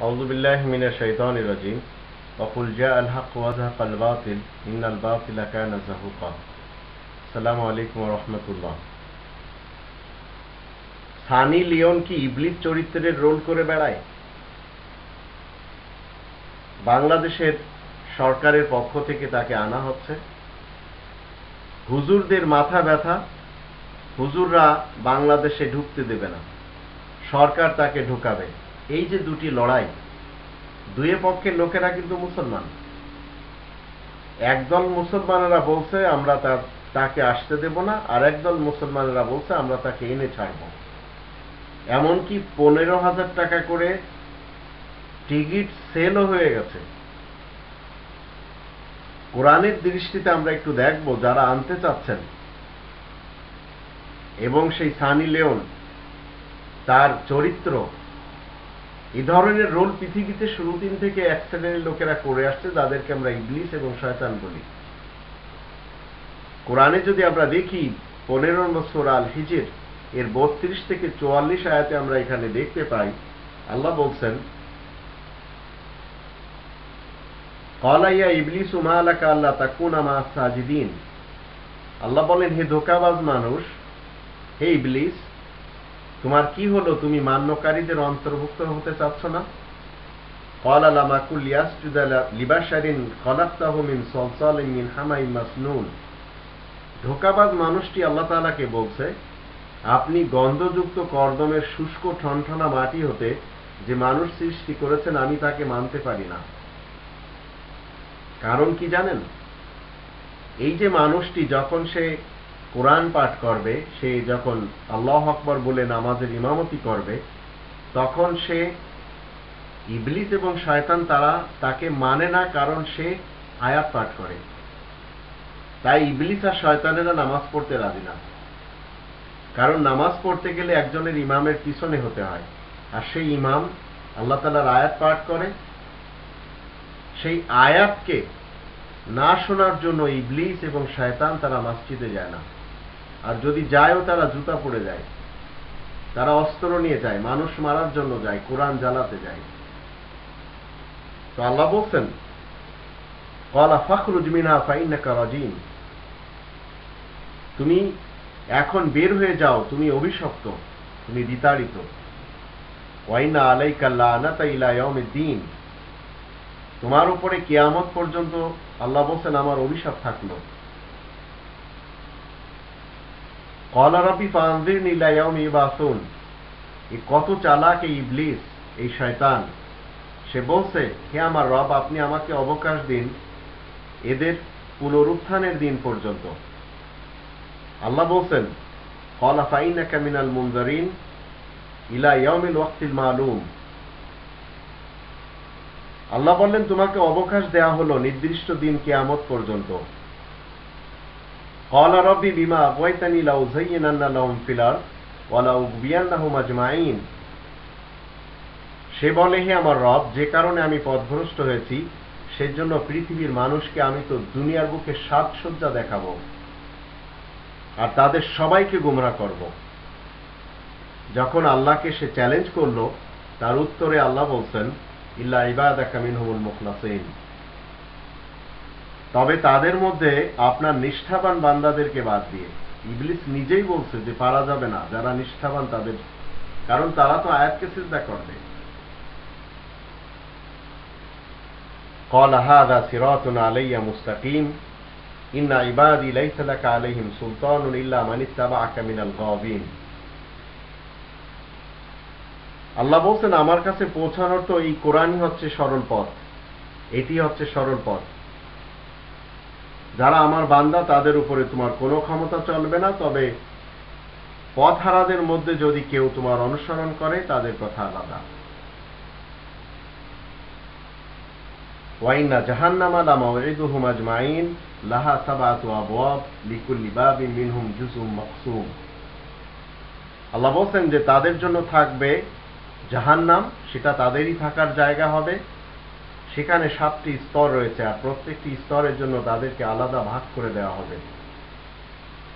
أعوذ بالله من الشيطان الرجيم وقل جاء الحق وزهق الباطل إن الباطل كان زهوقا السلام عليكم ورحمة الله Sunny Leone কি ইবলিস চরিত্রের রোল করে বেড়ায় বাংলাদেশের সরকারের পক্ষ থেকে তাকে আনা হচ্ছে হুজুরদের মাথা ব্যথা হুজুররা বাংলাদেশে ঢুকতে দেবে না সরকার তাকে ঢুকাবে এই যে দুটি লড়াই, দুয়ে পক্ষের লোকেরা কিন্তু মুসলমান। একদল মুসলমানেরা বলছে, আমরা তার, তাকে আসতে দেব না। আর একদল মুসলমানেরা বলছে, আমরা তাকে এনে ছাড়ব। এমনকি পনেরো হাজার টাকা করে টিকিট সেলও হয়ে গেছে। কোরআনের দৃষ্টিতে আমরা একটু দেখব যারা আনতে চাচ্ছেন। এবং সেই সানি লিওন, তার চরিত্র এই ধরনের রোল পৃথিবীতে শুরু দিন থেকে এক শ্রেণির লোকেরা করে আসছে, যাদেরকে আমরা ইংলিশ এবং শয়তান বলি। কোরআনে যদি আমরা দেখি, পনেরো বছর আল হিজের এর বত্রিশ থেকে চুয়াল্লিশ আয়াতে আমরা এখানে দেখতে পাই, আল্লাহ বলছেন কলাইয়া ইবলিস উমালাকা আল্লাহ তাকুন আমা সাজিদিন আল্লাহ বলেন, হে ধোকাবাজ মানুষ, হে ইবলিস তোমার কি হলো তুমি মান্যকারীদের অন্তর্ভুক্ত হতে চাচ্ছ না قال لم أكن لأسجد لبشر خلقته من صلصال من حمأ مسنون ধোকাবাজ মানুষটি আল্লাহ তাআলাকে বলছে আপনি গন্ধযুক্ত কর্দমের শুষ্ক ঠনঠনা মাটি হতে যে মানুষ সৃষ্টি করেছেন আমি তাকে মানতে পারি না কারণ কি জানেন এই যে মানুষটি যখন সে কোরআন পাঠ করবে, সে যখন আল্লাহ আকবর বলে নামাজের ইমামতি করবে, তখন সে ইবলিস এবং শয়তান তারা তাকে মানে না কারণ সে আয়াত পাঠ করে। তাই ইবলিস আর শয়তানেরা নামাজ পড়তে রাজি না। কারণ নামাজ পড়তে গেলে একজনের ইমামের পিছনে হতে হয়। আর সেই ইমাম আল্লাহ তালার আয়াত পাঠ করে। সেই আয়াতকে না শোনার জন্য ইবলিস এবং শয়তান তারা মসজিদে যায় না। আর যদি যায়ও তারা জুতা পড়ে যায়, তারা অস্ত্র নিয়ে যায়, মানুষ মারার জন্য যায়, কোরআন জ্বালাতে যায়। তো আল্লাহ বলছেন, কলা ফখরুজ মিনা ফাইনাকা রাজিম। তুমি এখন বের হয়ে যাও, তুমি অভিশপ্ত, তুমি বিতাড়িত। ওয়াইনা আলাইকাল্লা আনাতা ইলা ইয়াউমিদ্দিন। তোমার উপরে কিয়ামত পর্যন্ত আল্লাহ বলছেন, আমার অভিশাপ থাকল। কলা রবি ফানজিরনি ইলা ইবাসুন এই কত চালাক এই ইবলিস, এই শয়তান। সে বলছে, হে আমার রব, আপনি আমাকে অবকাশ দিন এদের পুনরুত্থানের দিন পর্যন্ত। আল্লাহ বলছেন, কলা ফাইনাকা মিনাল মুনজারিন ইলা ইয়াউমিল ওয়াক্তিল মালুম। আল্লাহ বললেন, তোমাকে অবকাশ দেয়া হলো নির্দিষ্ট দিন কেয়ামত পর্যন্ত। قال ربي بما أغويتني لأزينن لهم في الأرض ولأغوينهم أجمعين সে বলে হে আমার রব যে কারণে আমি পথভ্রষ্ট হয়েছি সেজন্য পৃথিবীর মানুষকে আমি তো দুনিয়ার বুকে সাজসজ্জা দেখাবো আর তাদের সবাইকে গুমরা করব যখন আল্লাহকে সে চ্যালেঞ্জ করলো তার উত্তরে আল্লাহ বলছেন ইল্লা ইবাদাকা মিনহুমুল মুখলাসিন তবে তাদের মধ্যে আপনার নিষ্ঠাবান বান্দাদেরকে বাদ দিয়ে ইবলিস নিজেই বলছে যে পারা যাবে না যারা নিষ্ঠাবান তাদের কারণ তারা তো আয়াতকে সিজদা করবে قال هذا صراط علي مستقيم إن عبادي ليس لك عليهم سلطان إلا من اتبعك من الغاوين আল্লাহ বলছেন আমার কাছে পৌঁছানোর তো এই কোরআনই হচ্ছে সরল পথ এটি হচ্ছে সরল পথ যারা আমার বান্দা, তাদের উপরে তোমার কোনো ক্ষমতা চলবে না। তবে পথহারাদের মধ্যে যদি কেউ তোমার অনুসরণ করে, তাদের কথা আলাদা। ওয়াইনা জাহান্নামা লামাউইদুহুম আজমাইন, লাহা আল্লাহ বলছেন যে তাদের জন্য থাকবে জাহান্নাম, সেটা তাদেরই থাকার জায়গা হবে। সেখানে সাতটি স্তর রয়েছে আর প্রত্যেকটি স্তরের জন্য তাদেরকে আলাদা ভাগ করে দেওয়া হবে।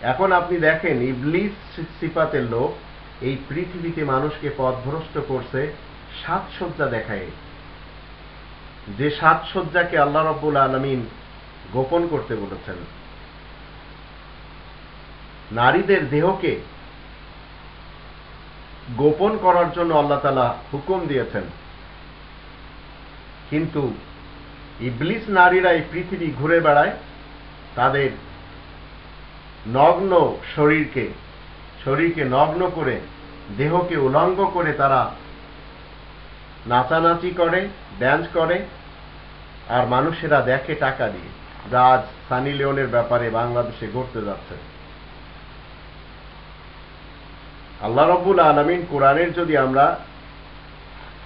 এখন আপনি দেখেন, ইবলিস সিফাতের লোক এই পৃথিবীতে মানুষকে পথভ্রষ্ট করছে সাজসজ্জা দেখায়। যে সাজসজ্জাকে আল্লাহ রব্বুল আলমিন গোপন করতে বলেছেন। নারীদের দেহকে গোপন করার জন্য আল্লাহ তালা হুকুম দিয়েছেন। কিন্তু ইবলিস নারীরা এই পৃথিবী ঘুরে বেড়ায়, তাদের নগ্ন শরীরকে শরীরকে নগ্ন করে, দেহকে উলঙ্গ করে তারা নাচানাচি করে ড্যান্স করে, আর মানুষেরা দেখে টাকা দিয়ে। যা আজ সানি লিওনের ব্যাপারে বাংলাদেশে ঘটতে যাচ্ছে। আল্লাহ রব্বুল আলমিন কোরআনের যদি আমরা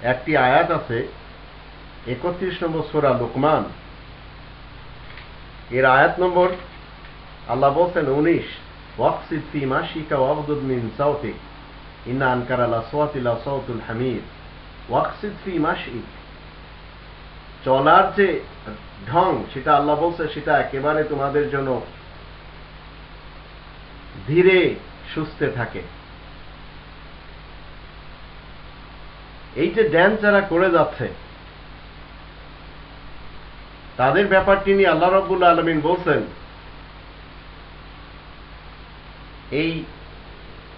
একটি আয়াত আছে একত্রিশ নম্বর সোরা লোকমান। এর আয়াত নম্বর, আল্লাহ বলছেন, উনিশ, ওয়াকসিদ ফি মাসিকা ইন্না সৌতুল হামিদ। ওয়াকসিদ ফি মাসিক চলার যে ঢং, সেটা আল্লাহ বলছে সেটা একেবারে তোমাদের জন্য ধীরে সুস্থে থাকে। এই যে ড্যান্স যারা করে যাচ্ছে তাদের ব্যাপারটি নিয়ে আল্লাহ রব্বুল আলমিন বলছেন, এই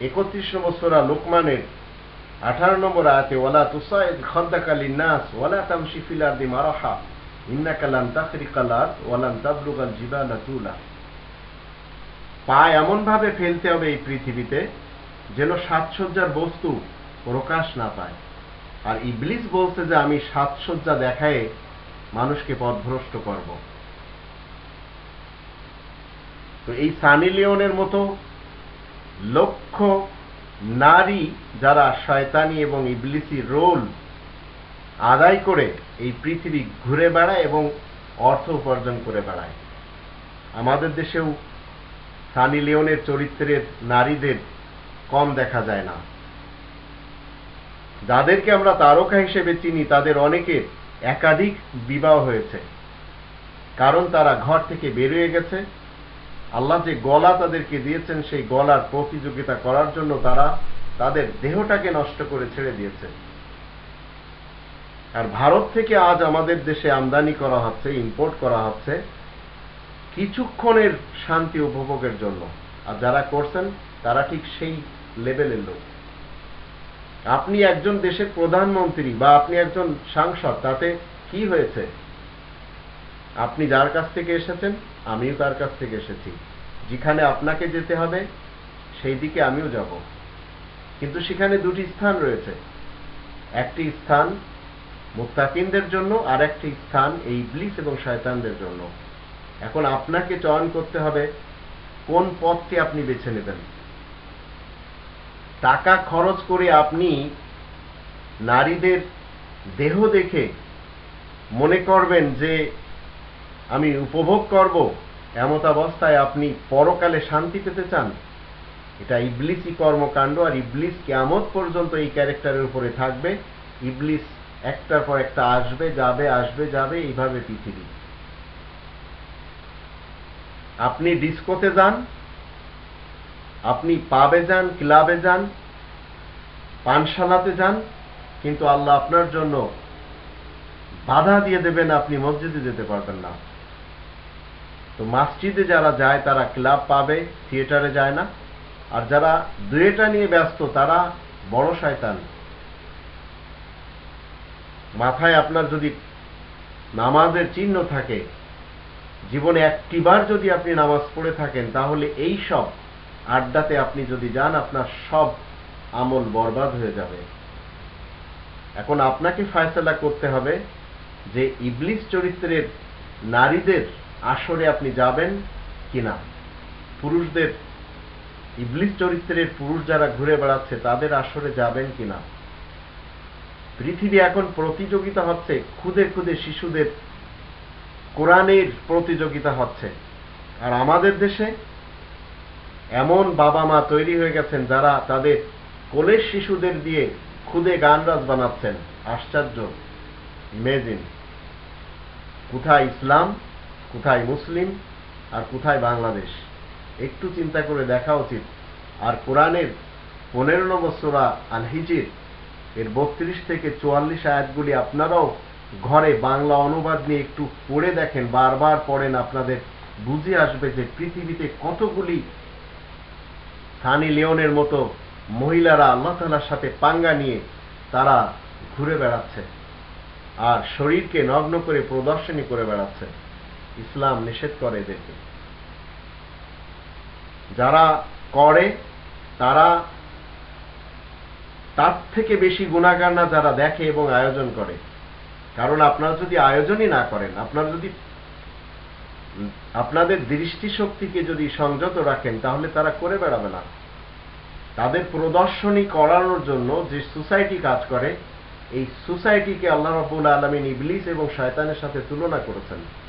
একত্রিশ নম্বর সোরা লোকমানের আঠারো নম্বর আয়াতে, ওয়ালা তুসাইদ খদ্দাকালী নাস ওয়ালা তামশি ফিল আরদি মারাহা, ইন্নাকা লান তাখরিকাল আরদ ওয়া লান তাবলুগাল জিবালা তুলা। পা এমন ভাবে ফেলতে হবে এই পৃথিবীতে যেন সাজসজ্জার বস্তু প্রকাশ না পায়। আর ইবলিস বলছে যে, আমি সাজসজ্জা দেখায় মানুষকে পথভ্রষ্ট করব। তো এই সানি লিওনের মতো লক্ষ নারী যারা শয়তানি এবং ইবলিসি রোল আদায় করে এই পৃথিবী ঘুরে বেড়ায় এবং অর্থ উপার্জন করে বেড়ায়। আমাদের দেশেও সানি লিওনের চরিত্রের নারীদের কম দেখা যায় না। যাদেরকে আমরা তারকা হিসেবে চিনি, তাদের অনেকের একাধিক বিবাহ হয়েছে। কারণ তারা ঘর থেকে বেরিয়ে গেছে। আল্লাহ যে গলা তাদেরকে দিয়েছেন, সেই গলার প্রতিযোগিতা করার জন্য তারা তাদের দেহটাকে নষ্ট করে ছেড়ে দিয়েছে। আর ভারত থেকে আজ আমাদের দেশে আমদানি করা হচ্ছে ইম্পোর্ট করা হচ্ছে কিছুক্ষণের শান্তি উপভোগের জন্য। আর যারা করছেন, তারা ঠিক সেই লেভেলের লোক। আপনি একজন দেশের প্রধানমন্ত্রী বা আপনি একজন সাংসদ, তাতে কি হয়েছে? আপনি যার কাছ থেকে এসেছেন, আমিও তার কাছ থেকে এসেছি। যেখানে আপনাকে যেতে হবে, সেই দিকে আমিও যাব। কিন্তু সেখানে দুটি স্থান রয়েছে। একটি স্থান মুক্তাকিনদের জন্য, আর একটি স্থান এই ব্লিস এবং শয়তানদের জন্য। এখন আপনাকে চয়ন করতে হবে, কোন পথটি আপনি বেছে নেবেন? টাকা খরচ করে আপনি নারীদের দেহ দেখে মনে করবেন যে আমি উপভোগ করব, এমত অবস্থায় আপনি পরকালে শান্তি পেতে চান। এটা ইবলিসই কর্মকাণ্ড আর ইবলিস কেমত পর্যন্ত এই ক্যারেক্টারের উপরে থাকবে। ইবলিস একটার পর একটা আসবে, যাবে আসবে, যাবে, এইভাবে পৃথিবী। আপনি ডিস্কোতে যান আপনি পাবে যান, ক্লাবে যান, পানশালাতে যান, কিন্তু আল্লাহ আপনার জন্য বাধা দিয়ে দেবেন, আপনি মসজিদে যেতে পারবেন না। তো মসজিদে যারা যায়, তারা ক্লাব পাবে, থিয়েটারে যায় না। আর যারা দুয়েটা নিয়ে ব্যস্ত, তারা বড় শয়তান। মাথায় আপনার যদি নামাজের চিহ্ন থাকে, জীবনে একটিবার যদি আপনি নামাজ পড়ে থাকেন, তাহলে এই সব আড্ডাতে আপনি যদি যান, আপনার সব আমল বরবাদ হয়ে যাবে। এখন আপনাকে ফায়সলা করতে হবে যে ইবলিস চরিত্রের নারীদের আসরে আপনি যাবেন কিনা। পুরুষদের, ইবলিস চরিত্রের পুরুষ যারা ঘুরে বেড়াচ্ছে, তাদের আসরে যাবেন কিনা। পৃথিবী এখন প্রতিযোগিতা হচ্ছে, খুদে খুদে শিশুদের কোরআনের প্রতিযোগিতা হচ্ছে। আর আমাদের দেশে এমন বাবা মা তৈরি হয়ে গেছেন যারা তাদের কোলের শিশুদের দিয়ে খুদে গানরাজ বানাচ্ছেন। আশ্চর্য। ইমেজিন। কোথায় ইসলাম, কোথায় মুসলিম, আর কোথায় বাংলাদেশ? একটু চিন্তা করে দেখা উচিত। আর কোরআনের পনেরো নম্বর সোরা আল হিজির এর বত্রিশ থেকে চুয়াল্লিশ আয়াতগুলি আপনারাও ঘরে বাংলা অনুবাদ নিয়ে একটু পড়ে দেখেন। বারবার পড়েন, আপনাদের বুঝে আসবে যে পৃথিবীতে কতগুলি সানি লিওনের মতো মহিলারা আল্লাহ তালার সাথে পাঙ্গা নিয়ে তারা ঘুরে বেড়াচ্ছে আর শরীরকে নগ্ন করে প্রদর্শনী করে বেড়াচ্ছে। ইসলাম নিষেধ করে এদেরকে। যারা করে, তারা তার থেকে বেশি গুণাগার না যারা দেখে এবং আয়োজন করে। কারণ আপনারা যদি আয়োজনই না করেন, আপনারা যদি আপনাদের দৃষ্টিশক্তিকে যদি সংযত রাখেন, তাহলে তারা করে বেড়াবে না। তাদের প্রদর্শনী করানোর জন্য যে সোসাইটি কাজ করে, এই সোসাইটিকে আল্লাহ রবুল আলমিন ইবলিস এবং শয়তানের সাথে তুলনা করেছেন।